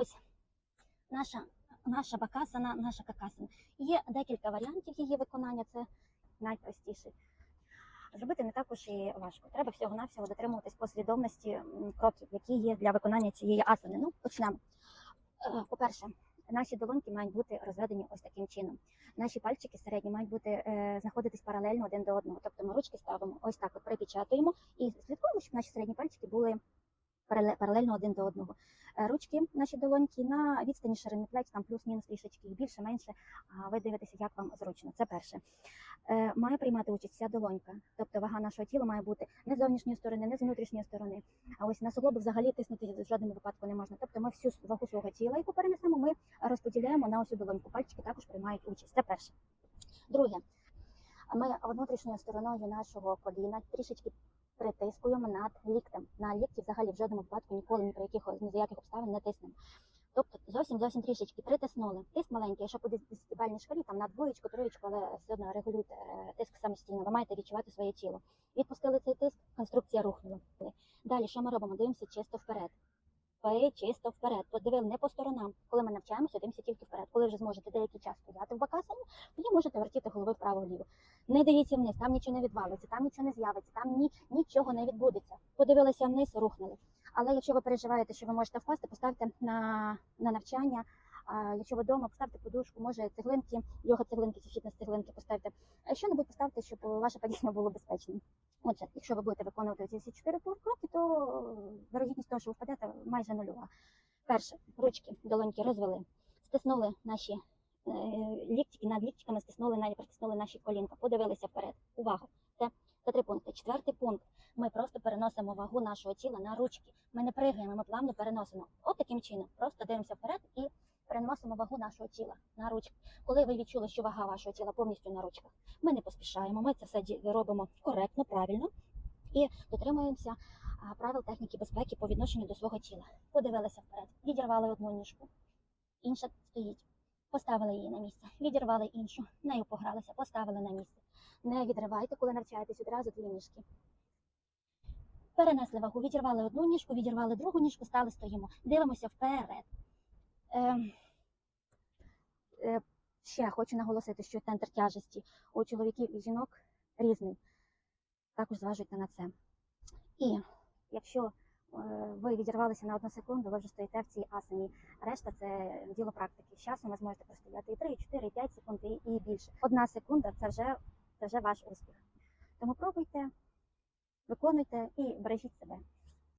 Ось наша, наша бакасана, наша какасана. Є декілька варіантів її виконання, це найпростіший. Зробити не також і важко. Треба всього-навсього дотримуватись послідовності кроків, які є для виконання цієї асани. Ну, почнемо. Е, По-перше, наші долоньки мають бути розведені ось таким чином. Наші пальчики середні мають бути е, знаходитись паралельно один до одного. Тобто ми ручки ставимо ось так, от припечатуємо і слідкуємо, щоб наші середні пальчики були паралельно один до одного. Е, Ручки, наші долоньки на відстані ширини плеч, там плюс-мінус трішечки більше, менше. Ви дивитеся, як вам зручно. Це перше. Е, Має приймати участь вся долонька, тобто вага нашого тіла має бути не з зовнішньої сторони, не з внутрішньої сторони. А ось на суглоби взагалі тиснути в жодному випадку не можна. Тобто ми всю вагу свого тіла, яку перенесемо, ми розподіляємо на цю долоньку. Пальчики також приймають участь. Це перше. Друге, ми внутрішньою стороною нашого коліна трішечки притискуємо над ліктем. На лікті взагалі в жодному випадку ніколи ні при яких ні за яких обставин не тиснемо. Тобто зовсім зовсім трішечки притиснули. Тиск маленький, якщо по десятибальній шкалі, там на двоєчку, троєчку, але все одно регулюйте е, тиск самостійно. Ви маєте відчувати своє тіло. Відпустили цей тиск, конструкція рухнула. Далі що ми робимо? Дивимося чисто вперед. Ви чисто вперед. Подивили не по сторонам. Коли ми навчаємося, дивимося тільки вперед. Коли вже зможете деякий час стояти в бакасані, тоді можете вертіти голови вправо-вліво. Не дивіться вниз, там нічого не відвалиться, там нічого не з'явиться, там ні, нічого не відбудеться. Подивилися вниз, рухнули. Але якщо ви переживаєте, що ви можете впасти, поставте на, на навчання. А якщо ви вдома, поставте подушку, може цеглинки, йога цеглинки, чи фітнес цеглинки поставте. А що-небудь поставте, щоб ваше падіння було безпечним. Отже, якщо ви будете виконувати ці всі чотири кроки, то вирогідність того, що ви впадете, майже нульова. Перше, ручки, долоньки розвели, стиснули наші ліктики, над ліктиками стиснули, притиснули наші колінка, подивилися вперед. Увага! Це, це три пункти. Четвертий пункт. Ми просто переносимо вагу нашого тіла на ручки. Ми не пригаємо, ми плавно переносимо. От таким чином. Просто дивимося вперед і переносимо вагу нашого тіла на ручки. Коли ви відчули, що вага вашого тіла повністю на ручках, ми не поспішаємо, ми це все робимо коректно, правильно і дотримуємося правил техніки безпеки по відношенню до свого тіла. Подивилися вперед, відірвали одну ніжку, інша стоїть. Поставили її на місце, відірвали іншу, нею погралися, поставили на місце. Не відривайте, коли навчаєтесь одразу дві ніжки. Перенесли вагу, відірвали одну ніжку, відірвали другу ніжку, стали стоїмо. Дивимося вперед. Ем, е, ще хочу наголосити, що центр тяжесті у чоловіків і жінок різний. Також зважуйте на це. І якщо е, ви відірвалися на одну секунду, ви вже стоїте в цій асані. Решта це діло практики. З часом ви зможете простояти і 3, і 4, і 5 секунд, і, і більше. Одна секунда це вже, це вже ваш успіх. Тому пробуйте, виконуйте і бережіть себе.